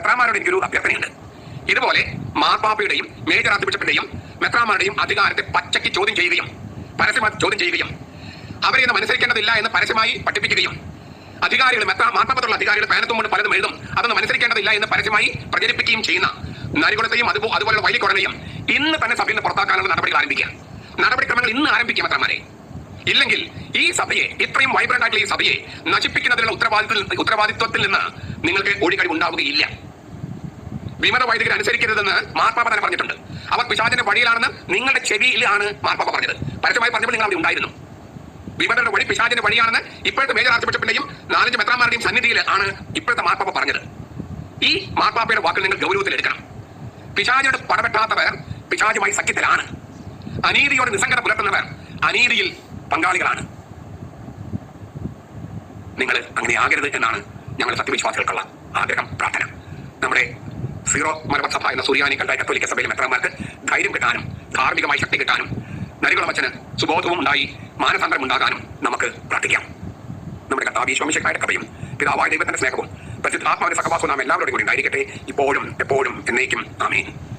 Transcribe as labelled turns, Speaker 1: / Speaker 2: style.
Speaker 1: മെത്രാമാരോട് എനിക്കൊരു അഭ്യർത്ഥനയുണ്ട്. ഇതുപോലെ മാർപ്പാപ്പയുടെയും major arch ബിഷപ്പിന്റെയും മെത്രാമാരുടെയും അധികാരത്തെ പച്ചയ്ക്ക് ചോദ്യം ചെയ്യുകയും പരസ്യമായി ചോദ്യം ചെയ്യുകയും അവരെ ഇന്ന് അനുസരിക്കേണ്ടതില്ല എന്ന് പരസ്യമായി പഠിപ്പിക്കുകയും അധികാരികൾ മെത്ര മാർപ്പാപ്പത്തുള്ള അധികാരികൾ പേനത്തും കൊണ്ട് പലതും എഴുതും അതൊന്നും അനുസരിക്കേണ്ടതില്ല എന്ന് പരസ്യമായി പ്രചരിപ്പിക്കുകയും ചെയ്യുന്ന നരികുളത്തെയും അതുപോലെ അതുപോലുള്ള വൈലിക്കുടനെയും ഇന്ന് തന്നെ സഭയിൽ നിന്ന് പുറത്താക്കാനുള്ള നടപടികൾ ആരംഭിക്കുക. നടപടിക്രമങ്ങൾ ഇന്ന് ആരംഭിക്കുക മെത്രമാരെ ഇല്ലെങ്കിൽ ഈ സഭയെ ഇത്രയും വൈബ്രന്റ് ആയിട്ടുള്ള ഈ സഭയെ നശിപ്പിക്കുന്നതിനുള്ള ഉത്തരവാദിത്വത്തിൽ ഉത്തരവാദിത്വത്തിൽ നിന്ന് നിങ്ങൾക്ക് ഒഴികഴിവ് ഉണ്ടാവുകയില്ല. വിമത വൈദികർ അനുസരിക്കരുതെന്ന് മാർപ്പാപ്പ തന്നെ പറഞ്ഞിട്ടുണ്ട്. അവർ പിശാചിന്റെ വഴിയിലാണെന്ന് നിങ്ങളുടെ ചെവിയിലാണ് മാർപ്പാപ്പ പറഞ്ഞത്. പരസ്യമായി പറഞ്ഞപ്പോൾ നിങ്ങൾ അവിടെ ഉണ്ടായിരുന്നു. വിമതരുടെ വഴി പിശാചിന്റെ വഴിയാണെന്ന് ഇപ്പോഴത്തെ മേജർ ആർച്ച് ബിഷപ്പിന്റെയും നാലഞ്ച് മെത്രാമാരുടെയും സന്നിധിയിൽ ആണ് ഇപ്പോഴത്തെ മാർപ്പാപ്പ പറഞ്ഞത്. ഈ മാർപ്പാപ്പയുടെ വാക്കുകൾ നിങ്ങൾ ഗൗരവത്തിൽ എടുക്കണം. പിശാചിയോട് പടപെട്ടാത്തവർ പിശാചുമായി സഖ്യത്തിലാണ്. അനീതിയോട് നിസ്സംഗത പുലർത്തുന്നവർ അനീതിയിൽ പങ്കാളികളാണ്. നിങ്ങൾ അങ്ങനെ ആകരുത് എന്നാണ് ഞങ്ങൾ സത്യവിശ്വാസികൾക്കുള്ള ആഗ്രഹം പ്രാർത്ഥന. നമ്മുടെ സീറോ മലബാർ എന്ന സൂര്യാനി കണ്ടായ കത്തോലിക്ക സഭയിൽ മെത്രാന്മാർക്ക് ധൈര്യം കിട്ടാനും ധാർമ്മികമായി ശക്തി കിട്ടാനും നരികുളമച്ചന് സുബോധവും ഉണ്ടായി മാനസാന്തരം ഉണ്ടാകാനും നമുക്ക് പ്രാർത്ഥിക്കാം. നമ്മുടെ കർത്താവ് ഈശ്വമിശക്കായുടെ കഥയും പിതാവായ ദൈവത്തിന്റെ സ്നേഹവും പ്രസിദ്ധാത്മാവിന്റെ സഹവാസവും നാം എല്ലാവരോടും കൂടി ഉണ്ടായിരിക്കട്ടെ. ഇപ്പോഴും എപ്പോഴും എന്നേക്കും. ആമേൻ.